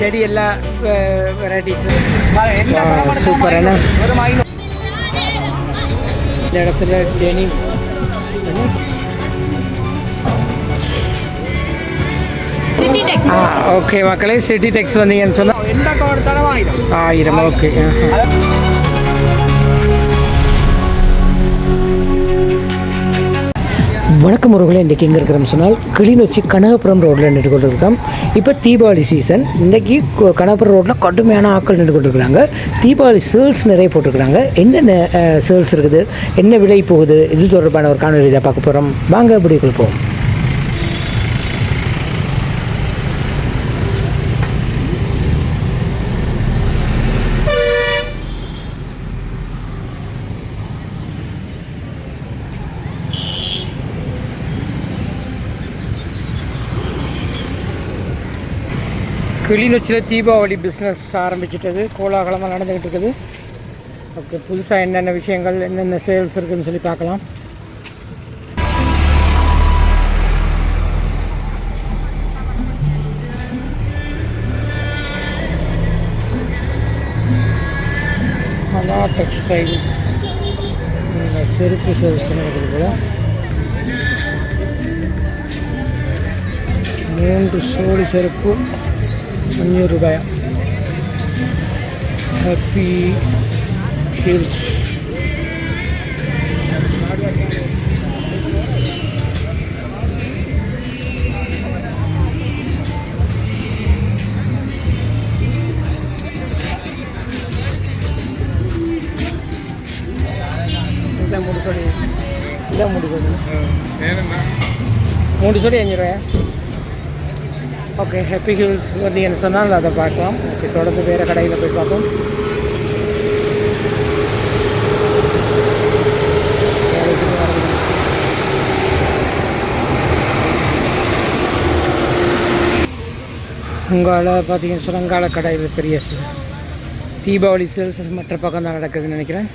செடி எல்லா வெரைட்டிஸ் என்ன Wow, பழம் எடுத்தாலும் super, என்ன? வெறும் ஐநூறு இந்த இடத்துல டெனிம் சிட்டி வணக்கம் உறவுகளே இன்றைக்கி எங்கே இருக்கிறோம்னு சொன்னால் கிளிநொச்சி கனகபுரம் ரோட்டில் நின்று கொண்டு இருக்கோம் இப்போ தீபாவளி சீசன் இன்றைக்கி கனகபுரம் ரோட்டில் கடுமையான ஆட்கள் நின்று கொண்டு இருக்கிறாங்க தீபாவளி சேல்ஸ் நிறைய போட்டிருக்கிறாங்க. என்னென்ன சேல்ஸ் இருக்குது? என்ன விலை போகுது? இது தொடர்பான ஒரு காணொலி இதை பார்க்க போகிறோம் வாங்க இப்படி போவோம். கிளிநொச்சியில் தீபாவளி பிஸ்னஸ் ஆரம்பிச்சிட்டது. கோலாகலமாக நடந்துக்கிட்டு இருக்குது ஓகே புதுசாக என்னென்ன விஷயங்கள் என்னென்ன சேல்ஸ் இருக்குதுன்னு சொல்லி பார்க்கலாம். மலா டெக்ஸ்டைல்ஸ் செருப்பு சேல்ஸ் நடக்குது போல மூன்று சோடி செருப்பு. அஞ்சூறு ரூபாயா ஹாப்பி ஹில்ஸ் இதான் மூணு சோடி இதான் மூணு சோடி மூணு சோடி அஞ்சு ரூபாயா ஓகே ஹெப்பி ஹில்ஸ் வந்தீங்கன்னு சொன்னால் அதை பார்க்கலாம். ஓகே தொடர்ந்து வேறு கடையில் போய் பார்ப்போம். உங்களால் பார்த்தீங்கன்னு சொன்னால் அங்கால கடையில் பெரிய ச- தீபாவளி சேல்ஸ் மற்ற பக்கம் தான் நடக்குதுன்னு நினைக்கிறேன்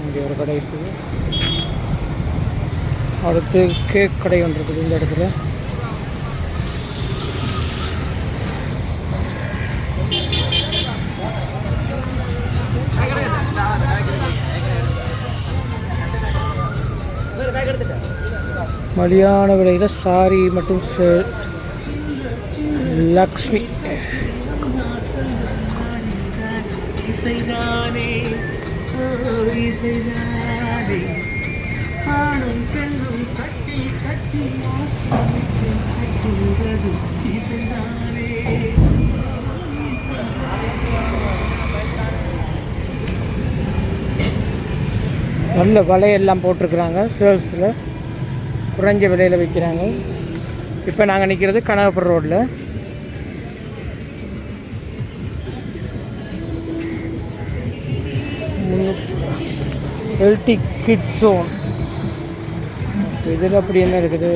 இங்கே ஒரு கடை இருக்குது அடுத்து கேக் கடை ஒன்று இருக்குது இந்த இடத்துல. மலியான விலையில் சாரி மற்றும் லக்ஷ்மி. இசைதானே இசைதானே. ஆணும் பெண்ணும் கட்டி கட்டி கட்டுகிறது. இசைதானே. நல்ல வலையெல்லாம் போட்டிருக்கிறாங்க. சேல்ஸில் குறைஞ்ச விலையில் விற்கிறாங்க. இப்போ நாங்கள் நிற்கிறது கனகபுரம் ரோட்டில் ஹெல்த்தி கிட் இதில் அப்படி என்ன இருக்குது?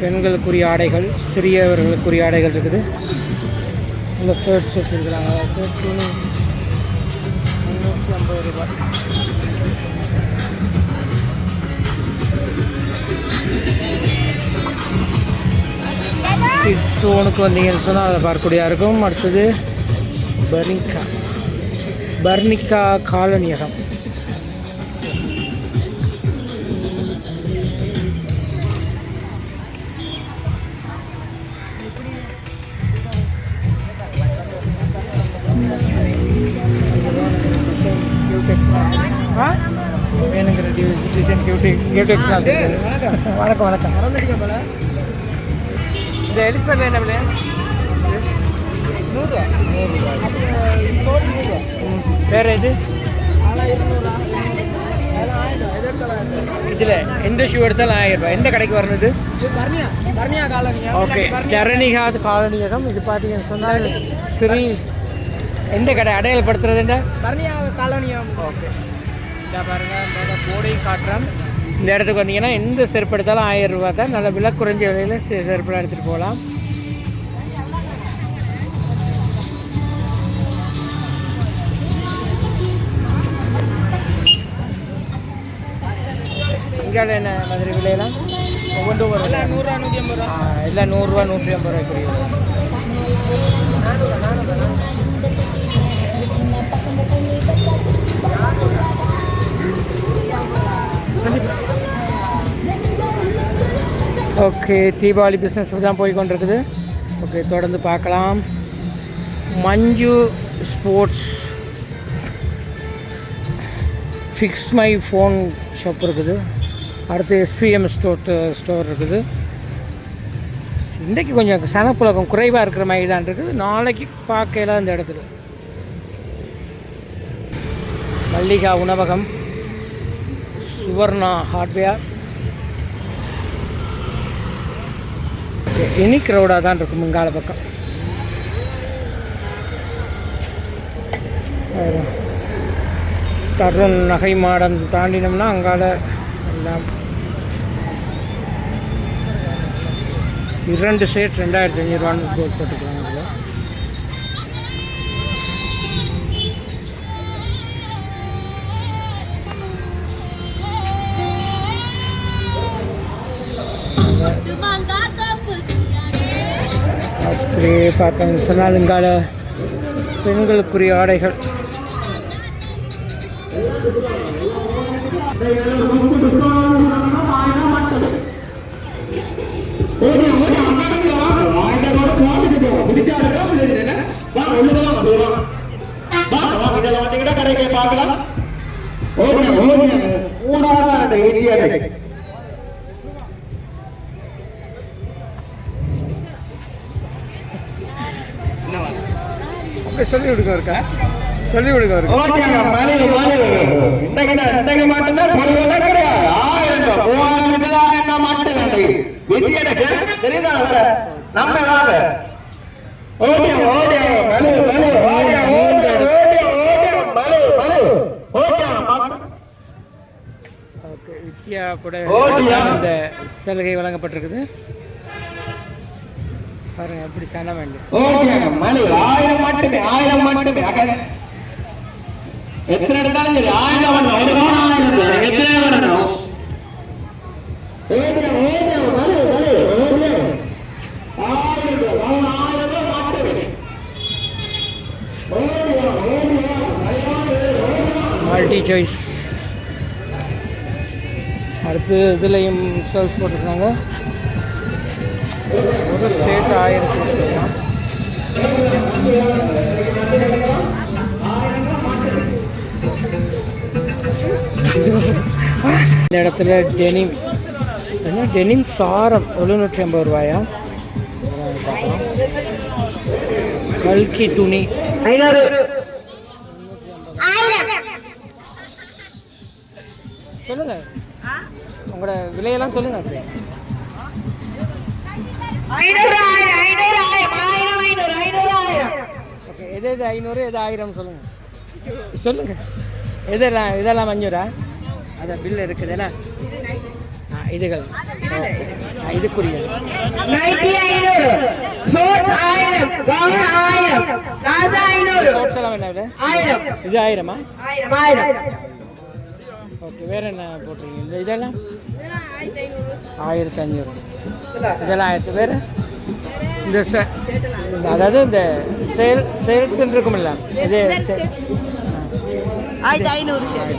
பெண்களுக்குரிய ஆடைகள் சிறியவர்களுக்குரிய ஆடைகள் இருக்குது. இந்த ஷர்ட் வச்சுருக்குறாங்க. ஷர்ட் முந்நூற்றி ஐம்பது ரூபாய். சோனுக்கு வந்தீங்கன்னு சொன்னால் அதை பார்க்கக்கூடியா இருக்கும் அடுத்தது பர்னிக்கா. பர்னிக்கா காலனியகம் கியூடெக்ஸ் வணக்கம் வணக்கம் இந்த எலிஸ்பெட் என்ன விலை நூறுரூவா நூறுரூவா வேறு இது இதில் எந்த ஷூ எடுத்தாலும் ஆயிரம் ரூபாய் எந்த கடைக்கு வரணுது ஓகே ஜரணிகாத் காலனியகம் இது பார்த்தீங்கன்னு சொன்னால் ஸ்ரீ எந்த கடை அடையாளப்படுத்துறதுண்டா ஓகே இதை பாருங்கள் மேலே போர்டையும் இந்த இடத்துக்கு வந்தீங்கன்னா எந்த செருப்பு எடுத்தாலும் ஆயிரம் ரூபா தான். நல்ல விலை குறைஞ்ச விலையில் செருப்பெலாம் எடுத்துகிட்டு போகலாம். இங்கே என்ன மாதிரி விலையெல்லாம்? ஒவ்வொன்றும் ஒரு எல்லாம் நூறுரூவா நூற்றி ஐம்பது ரூபா. எல்லாம் நூறுரூவா நூற்றி ஐம்பது ரூபாய் ஓகே தீபாவளி பிஸ்னஸ் தான் போய்கொண்டிருக்குது ஓகே தொடர்ந்து பார்க்கலாம். Manju sports fix my phone shop இருக்குது. அடுத்து எஸ்பிஎம் ஸ்டோர் ஸ்டோர் இருக்குது. இன்றைக்கு கொஞ்சம் சனப்புலகம் குறைவாக இருக்கிற மாதிரி தான் இருக்குது. நாளைக்கு பார்க்கலாம் இந்த இடத்துல. மல்லிகா உணவகம். சுவர்ணா ஹார்ட்வேர் எனி க்ரௌடாக தான் இருக்கும் முங்கால பக்கம். தருண் நகை மாடம் தாண்டினோம்னா அங்கால எல்லாம். இரண்டு சேட் ரெண்டாயிரத்தி அஞ்சூறுவான்னு போட்டுக்கலாம் இதில் அப்படியே பார்த்தோம்னு சொன்னால் பெண்களுக்குரிய ஆடைகள் பார்க்கலாம் ஓகே ஓகே மூணாவது இந்தியா அப்படியே சொல்லி கொடுக்க இருக்கா சொல்லி கொடுக்க இருக்கா. தெரியுதா வர நம்ம ஓகே ஓகே மலை மலை ஓகே ஓகே ஓகே ஓகே மலை மலை ஓகே ஓகே வித்யா கூட ஓடியா? இந்த சலுகை வழங்கப்பட்டிருக்குது. பாருங்க எப்படி சன வேண்டும் ஓகே மலை ஆயிரம் மட்டுமே ஆயிரம் மட்டுமே. எத்தனை எடுத்தாலும் சரி ஆயிரம் வரணும் ஒரு கவனம் ஆயிரம் தான். எத்தனை வரணும் மட்டுமே. மல்டி சாய்ஸ் அடுத்து இதுலேயும் சர்வீஸ் போட்டிருக்காங்க. ஒரு ஸ்டேட் ஆயிரத்தி. இந்த இடத்துல டெனிம் என்ன டெனிம் சாரம்? எழுநூற்றி ஐம்பது ரூபாயா. கல்கி துணி. சொல்லுங்க. உங்களோட விலையெல்லாம் சொல்லுங்க. ஐநூறு எது ஆயிரம் சொல்லுங்க. சொல்லுங்க. எதெல்லாம் இதெல்லாம் அஞ்சூரா அதான் பில் இருக்குதுல்ல இதுகள். விலை? இது ஆயிரமா? ஓகே வேற என்ன போட்டிருக்கீங்க? இந்த இதெல்லாம்? ஆயிரத்தி அஞ்சூறு இதெல்லாம் ஆயிரத்தி வேறு? இந்த- அதாவது இந்த சேல் சேல்ஸ் இருக்குமில்ல இது ஆயிரத்தி ஐநூறு ஷேர்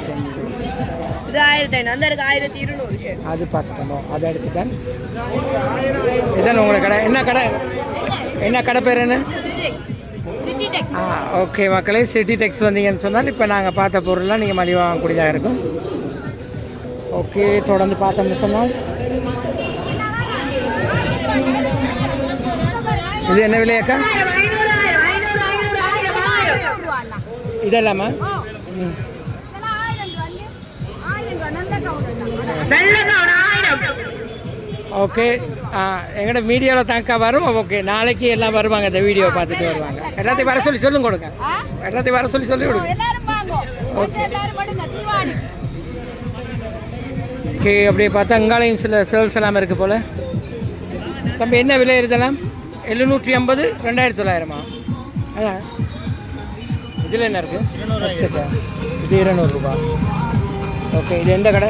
இது ஆயிரத்தி ஐநூறு. அந்த இருக்கு ஆயிரத்தி இருநூறு ஷேர் அது பார்த்துட்டோம் அதை எடுத்துட்டேன். இதான் உங்களோட கடை. என்ன கடை? என்ன கடை பேர் என்ன? ஆ ஓகே மக்களே சிட்டி டெக்ஸ் வந்தீங்கன்னு சொன்னால் இப்போ நாங்கள் பார்த்த பொருள்லாம் நீங்கள் மலிவாக வாங்கக்கூடியதாக இருக்கும். ஓகே தொடர்ந்து பார்த்தோம்னு சொன்னால். இது என்ன விலையாக்கா? இதெல்லாமா? ம் ஓகே. எங்களோட மீடியாவில் தாக்கா வரும் ஓகே. நாளைக்கு எல்லாம் வருவாங்க இந்த வீடியோ பார்த்துட்டு வருவாங்க. எல்லாத்தையும் வர சொல்லி சொல்லுங்க கொடுங்க. எல்லாத்தையும் வர சொல்லி சொல்லி கொடுங்க. ஓகே. அப்படியே பார்த்தா அங்காலையும் சில சேல்ஸ் எல்லாம் இருக்குது போல். தம்பி என்ன விலை இதெல்லாம் எழுநூற்றி ஐம்பது ரெண்டாயிரத்தி தொள்ளாயிரமா? அதான். இதில் என்ன இருக்குது இது இருநூறுபா ஓகே இது எந்த கடை?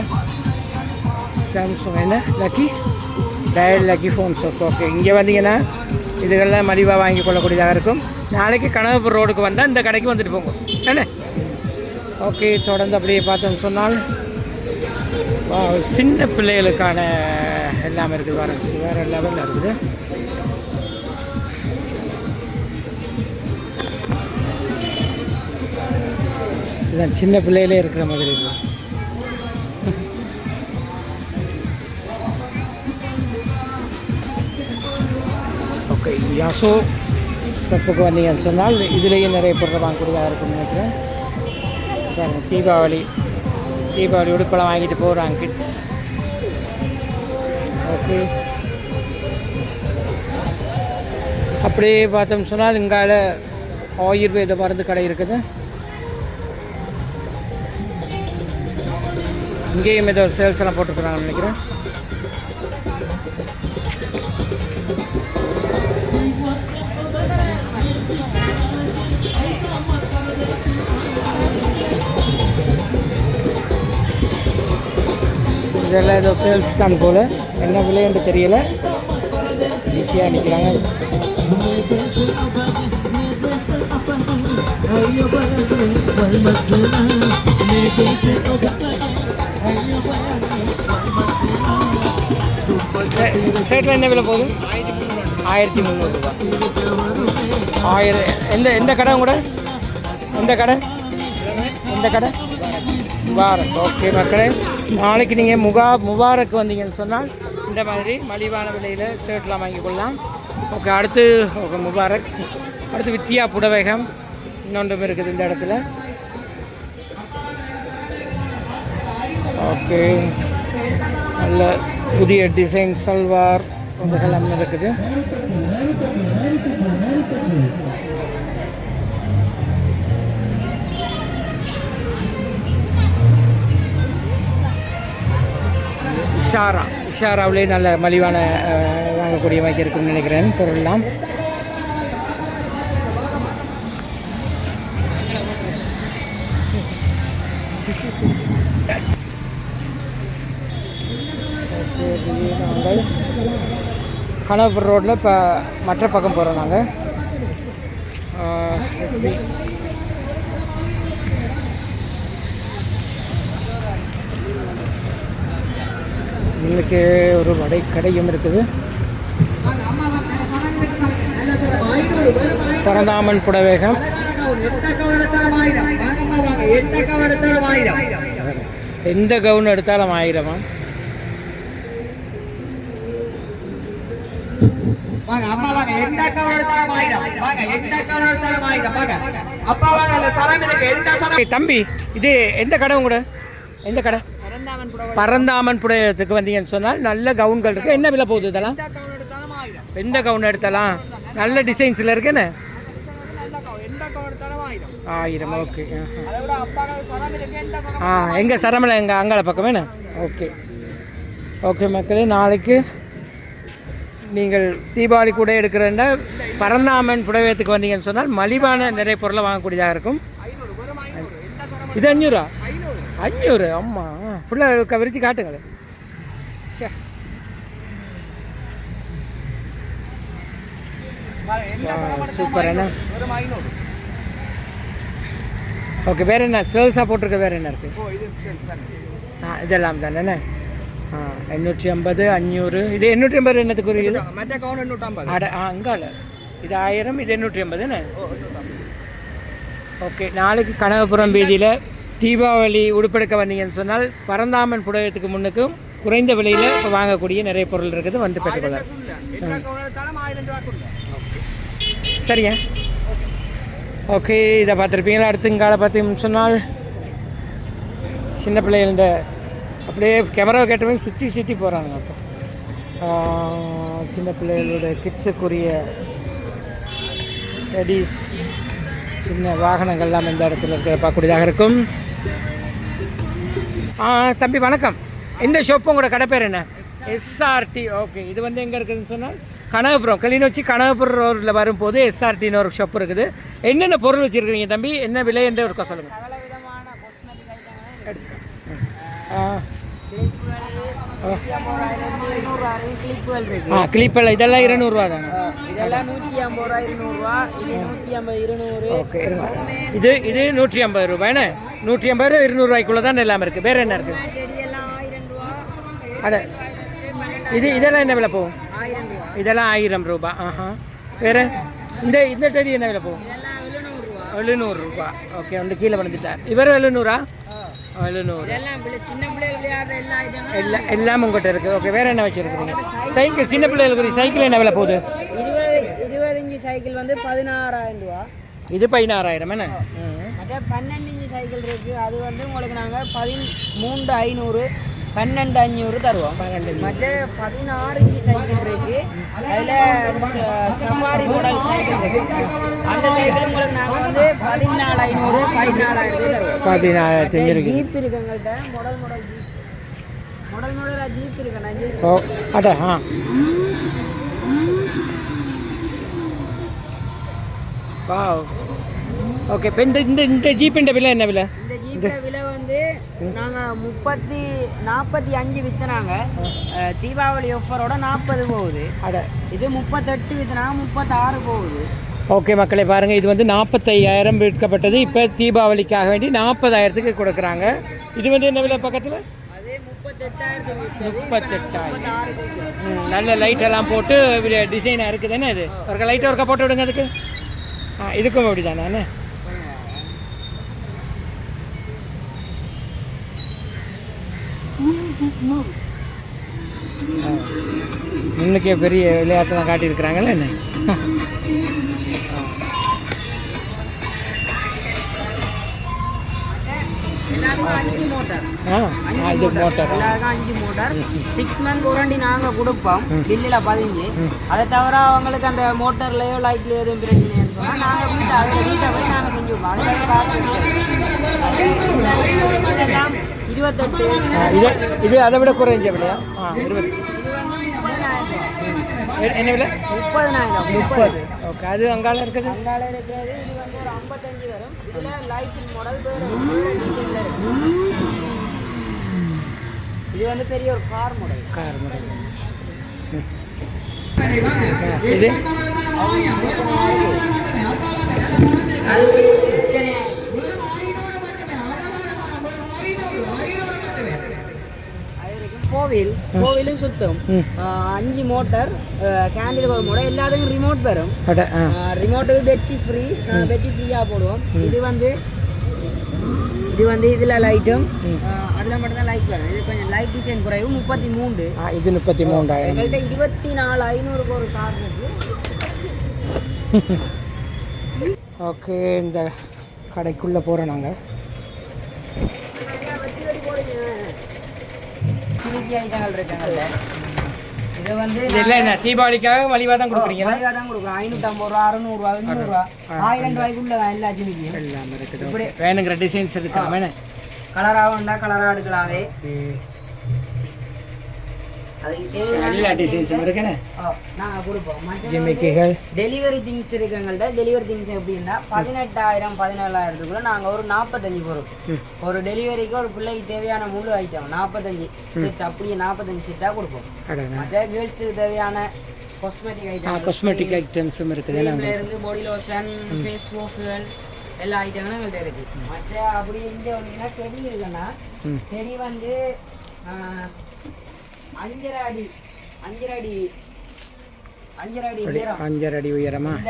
சாம்சங் என்ன? Lucky dial lucky phone shop okay இங்கே வந்தீங்கன்னா இதுகள்லாம் மலிவாக வாங்கி கொள்ளக்கூடியதாக இருக்கும். நாளைக்கு கனகபுரம் ரோடுக்கு வந்தால் இந்த கடைக்கு வந்துட்டு போங்க. என்ன? ஓகே தொடர்ந்து அப்படியே பார்த்தோம் சொன்னால் வா, சின்ன பிள்ளைகளுக்கான எல்லாமே இருக்குது. வேறு வேறு லெவலில் இருக்குது. இதுதான். சின்ன பிள்ளையிலே இருக்கிற மாதிரி இருக்கும் ஓகே யாசோ ஷாப்புக்கு வந்தீங்கன்னு சொன்னால் இதுலேயும் நிறைய பொருள் வாங்கக்கூடியதாக இருக்கும்னு நினைக்கிறேன். சார் தீபாவளி. தீபாவளி உடுப்பெல்லாம் வாங்கிட்டு போகிறாங்க கிட்ஸ் ஓகே. அப்படியே பார்த்தோம் சொன்னால் இங்கால ஆயுர்வேத மருந்து கடை இருக்குது. இங்கேயும் ஏதோ சேல்ஸ் எல்லாம் போட்டுருக்குறாங்கன்னு நினைக்கிறேன். இதெல்லாம் ஏதோ சேல்ஸ் தான் போல். என்ன விலைன்னு தெரியல. ஈஸியாக நிற்கிறாங்க ஷர்ட்டில் என்ன விலை போகுது? ஆயிரத்தி முந்நூறுரூபா ஆயிரம் எந்த எந்த கடை கூட எந்த கடை? எந்த கடை? முபாரக். ஓகே மக்களே நாளைக்கு நீங்கள் முகா முபாரக் வந்தீங்கன்னு சொன்னால் இந்த மாதிரி மலிவான விலையில் ஷர்ட்லாம் வாங்கிக் கொள்ளலாம். ஓகே அடுத்து ஓகே முபாரக். அடுத்து வித்யா புடவைகம். இன்னொன்றும் இருக்குது இந்த இடத்துல. ஓகே. நல்ல புதிய டிசைன் சல்வார் இதெல்லாம் இருக்குது. இஷாரா. இஷாராவிலே நல்ல மலிவான வாங்கக்கூடிய மாதிரி இருக்குன்னு நினைக்கிறேன். பொருள்லாம். ஓகே, நாங்கள் கனகபுரம் ரோட்டில் இப்போ மற்ற பக்கம் போகிறோம் நாங்கள் இன்னைக்கு ஒரு வடை கடையும் இருக்குது. பரந்தாமன் புடவேகம் எந்த கவுன் எடுத்தாலும் ஆயிரமா? வாங்க அம்மா வாங்க எந்த கவர் எடுத்தாலும் ஆயிடும் வாங்க எந்த கவர் எடுத்தாலும் ஆயிடும் வாங்க. அப்பா வாங்க அந்த சரம் எனக்கு எந்த சரம்? ஏய், தம்பி இது எந்த கடை உங்களோட எந்த கடை? பரந்தாமன் புடையத்துக்கு வந்தீங்கன்னு சொன்னால் நல்ல கவுன்கள் இருக்குது என்ன விலை போகுது இதெல்லாம்? எந்த கவுன் எடுத்தலாம்? நல்ல டிசைன்ஸில் இருக்குன்னு ஆயிரம் ஓகே. ஆ எங்கள் சரமலை எங்கள் அங்காள பக்கம் ஓகே. ஓகே மக்களே நாளைக்கு நீங்கள் தீபாவளி கூட எடுக்கிறேன்னா பரந்தாமன் புடவையத்துக்கு வந்தீங்கன்னு சொன்னால் மலிவான நிறைய பொருளை வாங்கக்கூடியதாக இருக்கும். இது அஞ்சூறா அஞ்சூறு அம்மா. ஃபுல்லாக விரிச்சு காட்டுங்களேன் சூப்பர் என்ன? ஓகே வேறு என்ன? சேல்ஸாக போட்டிருக்க வேறு என்ன இருக்குது இதெல்லாம் தானே எண்ணூற்றி ஐம்பது அஞ்சூறு இது எண்ணூற்றி ஐம்பது இருக்குது மற்ற கவுன் எண்ணூற்றம்பது அட ஆ அங்கால இது ஆயிரம் இது எண்ணூற்றி ஐம்பது என்ன ஓகே நாளைக்கு கனகபுரம் வீதியில் தீபாவளி உடுப்பெடுக்க வந்தீங்கன்னு சொன்னால் பரந்தாமன் புடகத்துக்கு முன்னுக்கும் குறைந்த விலையில் இப்போ வாங்கக்கூடிய நிறைய பொருள் இருக்குது வந்து பெற்றுக்கொள்ளலாம் சரிங்க ஓகே இதை பார்த்துருப்பீங்களா அடுத்துங்கால பார்த்தீங்கன்னு சொன்னால் சின்ன பிள்ளைகள் அப்படியே கேமராவை கேட்டவங்க சுற்றி சுற்றி போகிறாங்க அப்போ. சின்ன பிள்ளைகளோட கிட்ஸுக்குரிய டெடிஸ் சின்ன வாகனங்கள்லாம் இந்த இடத்துல இருக்க பார்க்கக்கூடியதாக இருக்கும். தம்பி வணக்கம். இந்த ஷாப்பு உங்களோட கடை பேர் என்ன? எஸ்ஆர்டி ஓகே இது வந்து எங்கே இருக்குதுன்னு சொன்னால் கனகபுரம் கிளிநொச்சி கனகபுரம் ரோட்டில் வரும்போது எஸ்ஆர்டின்னு ஒரு ஷாப் இருக்குது. என்னென்ன பொருள் வச்சுருக்கீங்க தம்பி? என்ன விலை என்ற இருக்கா சொல்லுங்கள் ஆ நூற்றி ஐம்பது ரூபாயிலிருந்து இருநூறுவா வரையும் கிளிப்புகள் இருக்கு ஆ கிளிப்பல் இதெல்லாம் இருநூறுவா தானே? இதெல்லாம் நூற்றி ஐம்பது ரூபா இருநூறுவா. இது நூற்றி ஐம்பது இருநூறு. ஓகே இது இது நூற்றி ஐம்பது ரூபாய்ண்ணே நூற்றி ஐம்பது ரூபா இருநூறுவாய்க்குள்ளே தான் எல்லாம் இருக்குது வேறு என்ன இருக்குது அட இது இதெல்லாம் என்ன விலை போகும்? இதெல்லாம் ஆயிரம் ரூபா ஆஹா. வேறு? இந்த இந்த டெடி என்ன விலை போகும்? எழுநூறுரூபா ஓகே வந்து கீழே வந்துட்டார் இவரும் எழுநூறா? எழுநூறு எல்லாம் எல்லாம் உங்கள்கிட்ட இருக்குது ஓகே வேறு என்ன வச்சுருக்கீங்க சைக்கிள் சின்ன பிள்ளைகளுக்கு சைக்கிள் என்ன விலை போகுது? இருபது சைக்கிள் வந்து பதினாறாயிரம் ரூபா. இது பதினாறாயிரம் என்ன? பன்னெண்டு இன்ச்சு சைக்கிள் இருக்கு. அது வந்து உங்களுக்கு நாங்கள் பதின் மூன்று ஐநூறு பன்னெண்டு அஞ்சூறு தருவோம். மற்ற பதினாறு இன்ச்சு சைக்கிள் இருக்கு. அதில் சஃபாரி மாடல் சைக்கிள் இருக்கு. அந்த சைக்கிள் உங்களுக்கு நாங்கள் வந்து பதினாலு ஐநூறு பதினாலாயிரத்து தருவோம். பதினாயிரத்தி அஞ்சு இருக்கு. ஜீப் இருக்கு எங்கள்கிட்ட மாடல் மாடல் ஜீப் மாடல் மாடலாக ஜீப் இருக்குண்ணா ஜீப் ஓ அட ஆ. ஓகே இப்போ இந்த இந்த இந்த ஜீப்பின் விலை என்ன விலை? இந்த ஜீப்போட விலை நாங்கள் முப்பத்தி நாற்பத்தி அஞ்சு விற்றுனாங்க தீபாவளி ஆஃபரோட நாற்பது போகுது. அட. இது முப்பத்தெட்டு விற்றுனாங்க முப்பத்தாறு போகுது. ஓகே மக்களே பாருங்கள் இது வந்து நாற்பத்தையாயிரம் விற்கப்பட்டது. இப்போ தீபாவளிக்காக வேண்டி நாற்பதாயிரத்துக்கு கொடுக்குறாங்க. இது வந்து என்ன விலை பக்கத்தில்? அதே முப்பத்தெட்டாயிரம். நல்ல லைட் எல்லாம் போட்டு டிசைனாக இருக்குது. தானே இது? ஒரு லைட் ஒர்க்கா போட்டு விடுங்க அதுக்கு. ஆ இதுக்கும் அப்படி தானே முன்னுக்கே பெரிய விளையாட்டுலாம் காட்டியிருக்கிறாங்கல்ல என்ன? அஞ்சு மோட்டார் அஞ்சு மோட்டார் எல்லாருக்கும் அஞ்சு மோட்டார் சிக்ஸ் மந்த் வாரண்டி நாங்கள் கொடுப்போம். பில்லில் பதிஞ்சு. அதை தவிர அவங்களுக்கு அந்த மோட்டர்லேயோ லைட்லேயோ எதுவும் பிரச்சனைன்னு சொன்னால் நாங்கள் வீட்டை அதில் வீட்டை போய் நாங்கள் செஞ்சு கொடுப்போம். அதில் காசு இருபத்தெட்டு இது இது அதை விட குறைஞ்ச விலையா? ஆ இருபது. என்ன விலை? முப்பதினாயிரம். முப்பது. ஓகே அது அங்கால இருக்குது? அங்கால இருக்கிறது. இது வந்து ஒரு ஐம்பத்தஞ்சு வரும். இதில் லைட்டிங் மாடல் இது வந்து பெரிய ஒரு கார் மாடல் கார் மாடல் இது? கோவில் கோவிலும் சுத்தம். அஞ்சு மோட்டார் கேண்டில் ஒரு மோட்டர் எல்லாத்துக்கும் ரிமோட் வரும். ரிமோட்டுக்கு பெட்டி ஃப்ரீ பெட்டி ஃப்ரீயாக போடுவோம். இது வந்து இது வந்து இதில் லைட்டும் அதில் மட்டும்தான் லைட் வரும். இது கொஞ்சம் லைட் டிசைன் குறைவு முப்பத்தி ஆ, இது முப்பத்தி மூன்றாயிரம். எங்கள்கிட்ட இருபத்தி நாலு ஐநூறுக்கு ஒரு கார் இருக்கு. ஓகே இந்த கடைக்குள்ளே போகிறோம் நாங்கள் ஐட்டங்கள் இருக்குங்கள்ல இது வந்து இல்லை என்ன தீபாவளிக்காக மலிவாக தான் கொடுக்குறீங்களா? மலிவாக தான் கொடுக்குறோம். ஐநூற்றம்பது ரூபா அறுநூறுவா எண்ணூறுவா. ஆயிரம் ரூபாய்க்குள்ள எல்லா சிவிக்கியும் எல்லாம் இருக்குது. ஓகே. வேணுங்கிற டிசைன்ஸ் எடுக்கலாம். வேணும் கலராக எடுக்கலாமே. எல்லா டிசைன்ஸும் இருக்குண்ணே நாங்கள் கொடுப்போம் ஜிமிக்கிகள் டெலிவரி திங்ஸ் இருக்குங்கள்ட்ட டெலிவரி திங்ஸ் எப்படின்னா பதினெட்டாயிரம் பதினேழாயிரத்துக்குள்ள நாங்கள் ஒரு நாற்பத்தஞ்சு பொருள் ஒரு டெலிவரிக்கு ஒரு பிள்ளைக்கு தேவையான முழு ஐட்டம் நாற்பத்தஞ்சு செட் அப்படியே நாற்பத்தஞ்சு செட்டாக கொடுப்போம். மற்ற கேர்ள்ஸுக்கு தேவையான காஸ்மெட்டிக் ஐட்டம் காஸ்மெட்டிக் ஐட்டம்ஸும் இருக்குது இருந்து பாடி லோஷன் ஃபேஸ் வாஷ்கள் எல்லா ஐட்டங்களும் எங்கள்கிட்ட இருக்கு. மற்ற அப்படி இங்கே வந்தீங்கன்னா செடி இருக்குன்னா செடி வந்து அஞ்சரை அடி அஞ்சரை அடி அஞ்சரை அடி உயரம்?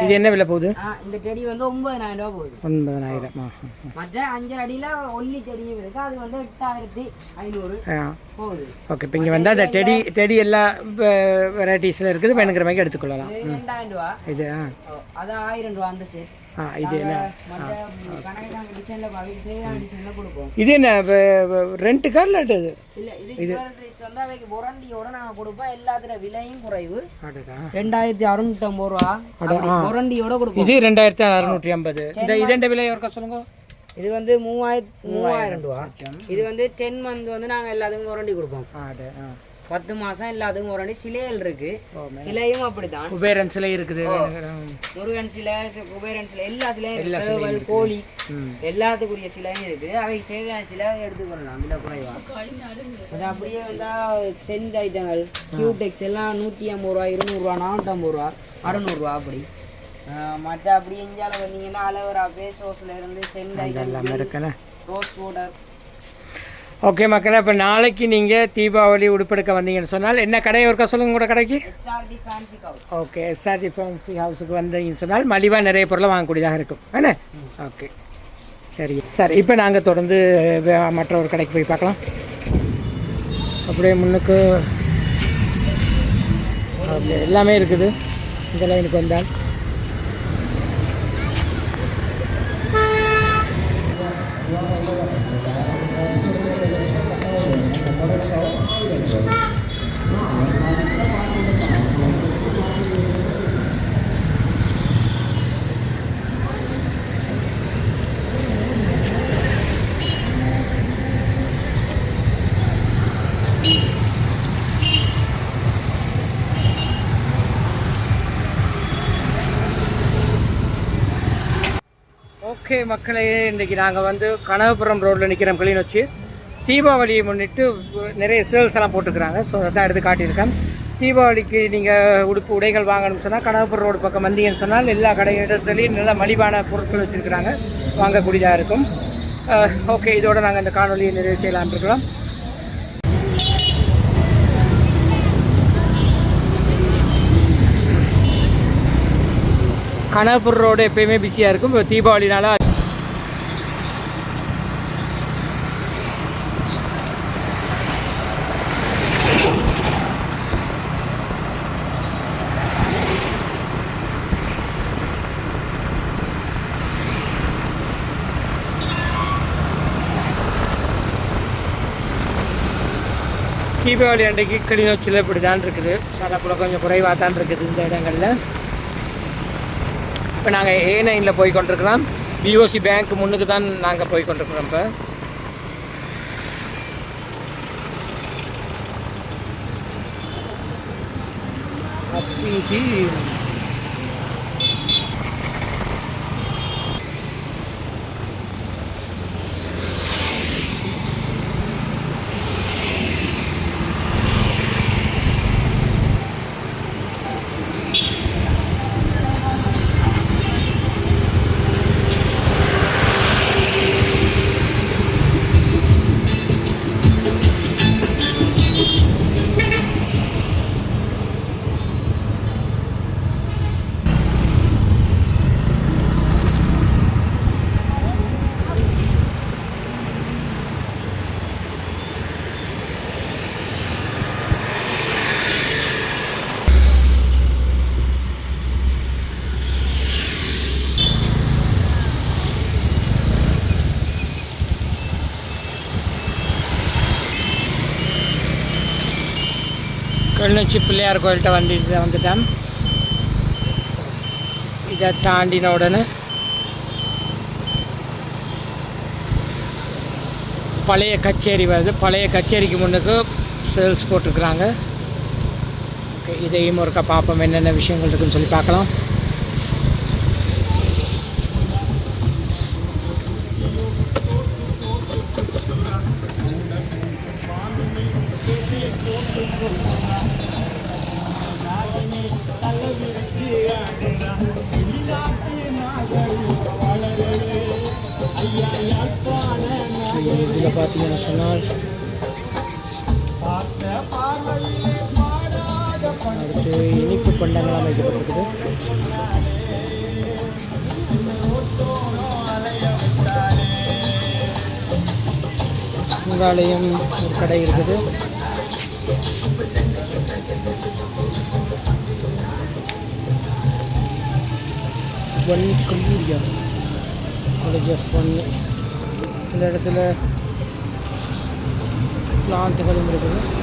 இது என்ன விலை போகுது? ஆ, இந்த செடி வந்து ஒன்பதனாயிரம் ரூபா போகுது. ஒன்பதனாயிரம் மற்ற அஞ்சரை அடியில ஒல்லி செடியும் இருக்கு. அது வந்து எட்டாயிரத்தி ஐநூறு. ஓகே இப்போ இங்கே வந்தால் அந்த டெடி டெடி எல்லா வெரைட்டிஸில் இருக்குது. வேணுங்கிற மாதிரி எடுத்துக்கொள்ளலாம். ரெண்டாயிரம் ரூபா. இது ஆ. அது ஆயிரம் ரூபா அந்த செட் ஆ இது என்ன? இது என்ன ரெண்ட்டுக்கா இல்லாட்டு இது? இது ட்ரெஸ் வந்து அவைக்கு புரண்டியோட நாங்க கொடுப்போம். எல்லாத்துல விலையும் குறைவு. ரெண்டாயிரத்தி அறுநூற்றம்பது ரூபா. புரண்டியோட கொடுப்போம். இது ரெண்டாயிரத்தி அறுநூற்றி ஐம்பது. இந்த இதெண்ட விலை ஒருக்கா சொல்லுங்க? இது வந்து மூவாயிரத்தி மூவாயிரம் ரூபா. இது வந்து டென் மந்த் வந்து நாங்க எல்லாத்துக்கும் புரண்டி கொடுப்போம். பத்து மாசம் எல்லாத்துக்கும் ஒரு அடி சிலைகள் இருக்கு. சிலையும் அப்படிதான். குபேரன் சிலை இருக்குது. முருகன் சிலை குபேரன் சிலை எல்லா சிலையும் கோழி எல்லாத்துக்குரிய சிலையும் இருக்கு. அவை தேவையான சிலை எடுத்துக்கொள்ளலாம். விலை குறைவா. அப்படியே வந்தா சென்ட் ஐட்டங்கள் கியூடெக்ஸ் எல்லாம் நூற்றி ஐம்பது ரூபா இருநூறுவா நானூற்றம்பது ரூபா அறநூறுவா அப்படி. மற்ற அப்படி இஞ்சால வந்தீங்கன்னா அலவரா பேசோஸ்ல இருந்து சென்ட் ஐட்டம் இருக்குண்ணே ரோஸ் பவுடர் ஓகே மக்களே இப்போ நாளைக்கு நீங்கள் தீபாவளி உடுப்பெடுக்க வந்தீங்கன்னு சொன்னால் என்ன கடையை ஒருக்கா சொல்லுங்க கூட கடைக்கு? SRT fancy house okay SRT fancy ஹவுஸுக்கு வந்தீங்கன்னு சொன்னால் மலிவாக நிறைய பொருளை வாங்கக்கூடியதாக இருக்கும். என்ன ஓகே சரி. சார் இப்போ நாங்கள் தொடர்ந்து மற்ற ஒரு கடைக்கு போய் பார்க்கலாம். அப்படியே முன்னுக்கு. ஓகே எல்லாமே இருக்குது. இந்த லைனுக்கு வந்தால். ஓகே மக்களே இன்றைக்கி நாங்கள் வந்து கனகபுரம் ரோட்டில் நிற்கிறோம் கிளிநொச்சி. தீபாவளியை முன்னிட்டு நிறைய சேல்ஸ் எல்லாம் போட்டுக்கிறாங்க ஸோ அதான் எடுத்து காட்டியிருக்கேன். தீபாவளிக்கு நீங்கள் உடுப்பு உடைகள் வாங்கணும்னு சொன்னால் கனகபுரம் ரோடு பக்கம் வந்தீங்கன்னு சொன்னால் எல்லா கடை இடத்துலையும் நல்ல மலிவான பொருட்கள் வச்சுருக்கிறாங்க. வாங்கக்கூடியதாக இருக்கும். ஓகே இதோடு நாங்கள் இந்த காணொலியை நிறைவு செய்யலாம் இருக்கலாம் கனகபுரம் ரோடு எப்பயுமே பிஸியாக இருக்கும். இப்போ தீபாவளினால தீபாவளி அன்றைக்கு கிளிநொச்சியில் இப்படி தான் இருக்குது சடப்புல கொஞ்சம் குறைவாக தான் இருக்குது இந்த இடங்களில். இப்போ நாங்கள் ஏ நைனில் போய் கொண்டிருக்கிறோம். பிஓசி பேங்க் முன்னுக்கு தான் நாங்கள் போய் கொண்டிருக்கிறோம் இப்போ. அப்பிசி கிளிநொச்சி பிள்ளையார் கோயில்கிட்ட வந்துட்டு வந்துட்டேன். இதை தாண்டின உடனே பழைய கச்சேரி வருது. பழைய கச்சேரிக்கு முன்னுக்கு சேல்ஸ் போட்டிருக்கிறாங்க. ஓகே இதையும் ஒருக்கா பார்ப்போம். என்னென்ன விஷயங்கள் இருக்குன்னு சொல்லி பார்க்கலாம். அடுத்து இனிப்பு பண்டங்கள் அமைக்கப்பட்டிருக்குது. உங்காலயம் ஒரு கடை இருக்குது. ஒன் கல்லூரியா காலேஜ் ஆஃப் ஒன் இந்த இடத்துல பிளான்ட்டுகளும் இருக்குது.